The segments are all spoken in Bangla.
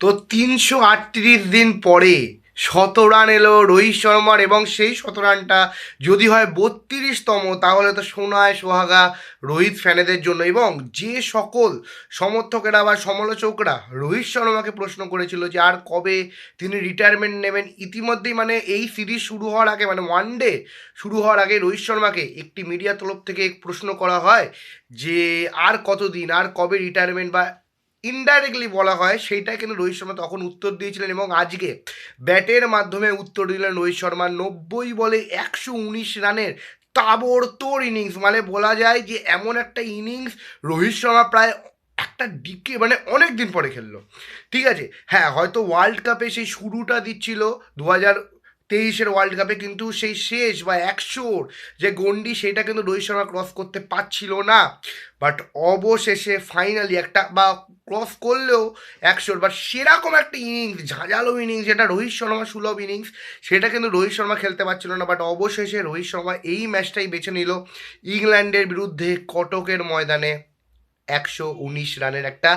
তো তিনশো আটত্রিশ দিন পরে শত রান এলো রোহিত শর্মার এবং সেই শত রানটা যদি হয় বত্রিশতম, তাহলে তো সোনায় সোহাগা রোহিত ফ্যানেদের জন্য। এবং যে সকল সমর্থকেরা বা সমালোচকরা রোহিত শর্মাকে প্রশ্ন করেছিল যে আর কবে তিনি রিটায়ারমেন্ট নেবেন, ইতিমধ্যেই মানে এই সিরিজ শুরু হওয়ার আগে মানে ওয়ান ডে শুরু হওয়ার আগে রোহিত শর্মাকে একটি মিডিয়া তরফ থেকে প্রশ্ন করা হয় যে আর কতদিন, আর কবে রিটায়ারমেন্ট বা ইনডাইরেক্টলি বলা হয়, সেইটা কিন্তু রোহিত শর্মা তখন উত্তর দিয়েছিলেন এবং আজকে ব্যাটের মাধ্যমে উত্তর দিলেন রোহিত শর্মা। নব্বই বলে একশো উনিশ রানের তাবড়তোড় ইনিংস মানে বলা যায় যে এমন একটা ইনিংস রোহিত শর্মা প্রায় একটা ডিকে মানে অনেক দিন পরে খেললো। ঠিক আছে? হ্যাঁ হয়তো ওয়ার্ল্ড কাপে সেই শুরুটা দিচ্ছিল, দু হাজার তেইশের ওয়ার্ল্ড কাপে কিন্তু সেই শেষ বা একশোর যে গন্ডি সেটা কিন্তু রোহিত শর্মা ক্রস করতে পারছিল না। বাট অবশেষে ফাইনালি একটা বা ক্রস করলেও একশোর বাট সেরকম একটা ইনিংস ঝাঁঝালো ইনিংস যেটা রোহিত শর্মা সুলভ ইনিংস সেটা কিন্তু রোহিত শর্মা খেলতে পারছিল না। বাট অবশেষে রোহিত শর্মা এই ম্যাচটাই বেছে নিল ইংল্যান্ডের বিরুদ্ধে কটকের ময়দানে। একশো উনিশ রানের একটা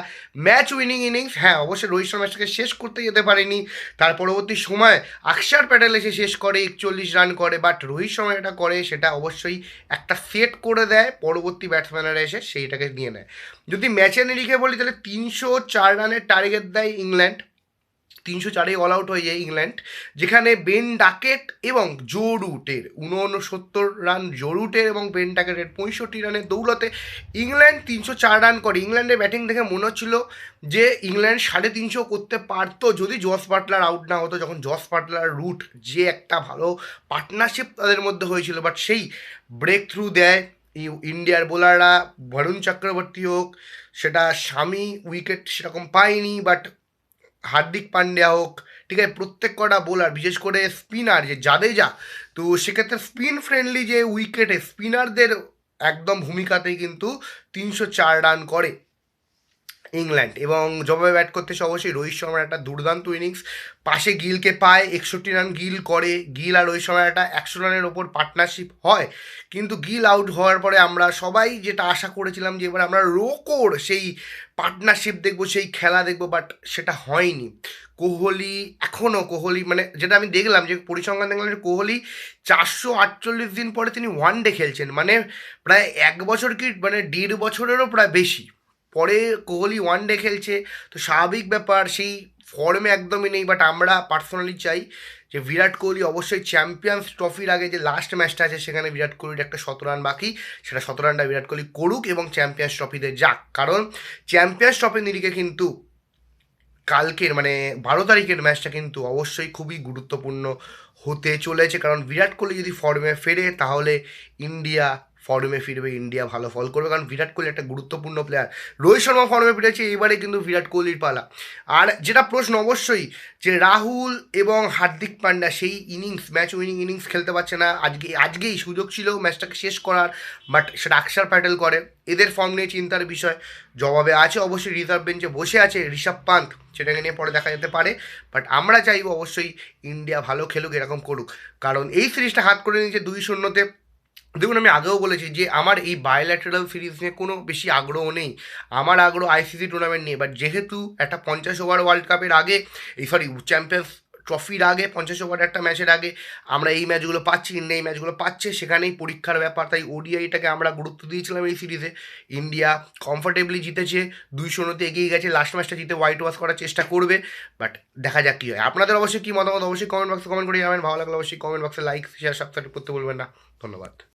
ম্যাচ উইনিং ইনিংস। হ্যাঁ অবশ্যই রোহিত শর্মা ম্যাচটাকে শেষ করতে যেতে পারেনি। তার পরবর্তী সময় আকসার প্যাটেল এসে শেষ করে, একচল্লিশ রান করে বাট রোহিত শর্মা এটা করে সেটা অবশ্যই একটা সেট করে দেয়, পরবর্তী ব্যাটসম্যানেরা এসে সেইটাকে নিয়ে নেয়। যদি ম্যাচের নিরিখে বলি, তাহলে তিনশো চার রানের টার্গেট দেয় ইংল্যান্ড। তিনশো চারে অল আউট হয়ে যায় ইংল্যান্ড, যেখানে বেন ডাকেট এবং জো রুটের উনসত্তর রান জো রুটের এবং বেন ডাকেটের পঁয়ষট্টি রানের দৌলতে ইংল্যান্ড তিনশো চার রান করে। ইংল্যান্ডের ব্যাটিং দেখে মনে হচ্ছিল যে ইংল্যান্ড সাড়ে তিনশো করতে পারতো যদি জস পাটলার আউট না হতো, যখন জস পাটলার রুট যে একটা ভালো পার্টনারশিপ তাদের মধ্যে হয়েছিল। বাট সেই ব্রেক থ্রু দেয় ইন্ডিয়ার বোলাররা বরুণ চক্রবর্তী হোক, সেটা স্বামী উইকেট সেরকম পায়নি বাট হার্দিক পান্ডিয়া হোক, ঠিক আছে, প্রত্যেক কটা বোলার বিশেষ করে স্পিনার যে জাদেজা, তো সেক্ষেত্রে স্পিন ফ্রেন্ডলি যে উইকেটে স্পিনারদের একদম ভূমিকাতেই কিন্তু তিনশো চার রান করে। ইংল্যান্ড। এবং জবাবে ব্যাট করতে এসে অবশ্যই রোহিত শর্মার একটা দুর্দান্ত ইনিংস পাশে গিলকে পায়, একষট্টি রান গিল করে, গিল আর রোহিত শর্মার একটা একশো রানের ওপর পার্টনারশিপ হয়। কিন্তু গিল আউট হওয়ার পরে আমরা সবাই যেটা আশা করেছিলাম যে এবার আমরা রোকোর সেই পার্টনারশিপ দেখব, সেই খেলা দেখব বাট সেটা হয়নি। কোহলি এখনও কোহলি মানে যেটা আমি দেখলাম যে পরিসংখ্যান দেখলাম যে কোহলি চারশো আটচল্লিশ দিন পরে তিনি ওয়ান ডে খেলছেন। মানে প্রায় এক বছর কি মানে দেড় বছরেরও প্রায় বেশি। পরে কোহলি ওয়ান ডে খেলছে, তো স্বাভাবিক ব্যাপার সেই ফর্মে একদমই নেই বাট আমরা পার্সোনালি চাই যে বিরাট কোহলি অবশ্যই চ্যাম্পিয়ন্স ট্রফির আগে যে লাস্ট ম্যাচটা আছে, সেখানে বিরাট কোহলির একটা শত রান বাকি, সেটা শত রানটা বিরাট কোহলি করুক এবং চ্যাম্পিয়ন্স ট্রফিতে যাক। কারণ চ্যাম্পিয়ন্স ট্রফির নিরিখে কিন্তু কালকের মানে বারো তারিখের ম্যাচটা কিন্তু অবশ্যই খুবই গুরুত্বপূর্ণ হতে চলেছে। কারণ বিরাট কোহলি যদি ফর্মে ফেরে, তাহলে ইন্ডিয়া ফর্মে ফিরবে, ইন্ডিয়া ভালো ফল করবে, কারণ বিরাট কোহলি একটা গুরুত্বপূর্ণ প্লেয়ার রোহিত শর্মা ফর্মে ফিরেছে এবারে কিন্তু বিরাট কোহলির পালা। আর যেটা প্রশ্ন অবশ্যই, যে রাহুল এবং হার্দিক পান্ডা সেই ইনিংস ম্যাচ উইনিং ইনিংস খেলতে পারছে না। আজকে, আজকেই সুযোগ ছিল ম্যাচটাকে শেষ করার বাট সেটা আকসার প্যাটেল করে। এদের ফর্ম নিয়ে চিন্তার বিষয়। জবাবে আছে অবশ্যই রিজার্ভ বেঞ্চে বসে আছে ঋষভ পান্ত, সেটাকে নিয়ে পরে দেখা যেতে পারে। বাট আমরা চাইব অবশ্যই ইন্ডিয়া ভালো খেলুক, এরকম করুক। কারণ এই সিরিজটা হাত করে নিয়েছে দুই শূন্যতে। দেখুন, আমি আগেও বলেছি যে আমার এই বায়োল্যাটারাল সিরিজ নিয়ে কোনো বেশি আগ্রহ নেই। আমার আগ্রহ আইসিসি টুর্নামেন্ট নিয়ে বাট যেহেতু একটা পঞ্চাশ ওভার ওয়ার্ল্ড কাপের আগে, এই সরি চ্যাম্পিয়ন্স ট্রফির আগে, পঞ্চাশ ওভার একটা ম্যাচের আগে, আমরা এই ম্যাচগুলো পাচ্ছি ইন্ডিয়া এই ম্যাচগুলো পাচ্ছে, সেখানেই পরীক্ষার ব্যাপার। তাই ওডিআইটাকে আমরা গুরুত্ব দিয়েছিলাম এই সিরিজে ইন্ডিয়া কমফোর্টেবলি জিতেছে দুই শূন্যতে এগিয়ে গেছে লাস্ট ম্যাচটা জিতে হোয়াইট ওয়াশ করার চেষ্টা করবে বাট দেখা যাক কী হয়। আপনাদের অবশ্যই কী মতামত অবশ্যই কমেন্ট বক্সে কমেন্ট করে যাবেন ভালো লাগলে অবশ্যই কমেন্ট বক্সে লাইক শেয়ার সাবস্ক্রাইব করতে বলবেন না। ধন্যবাদ।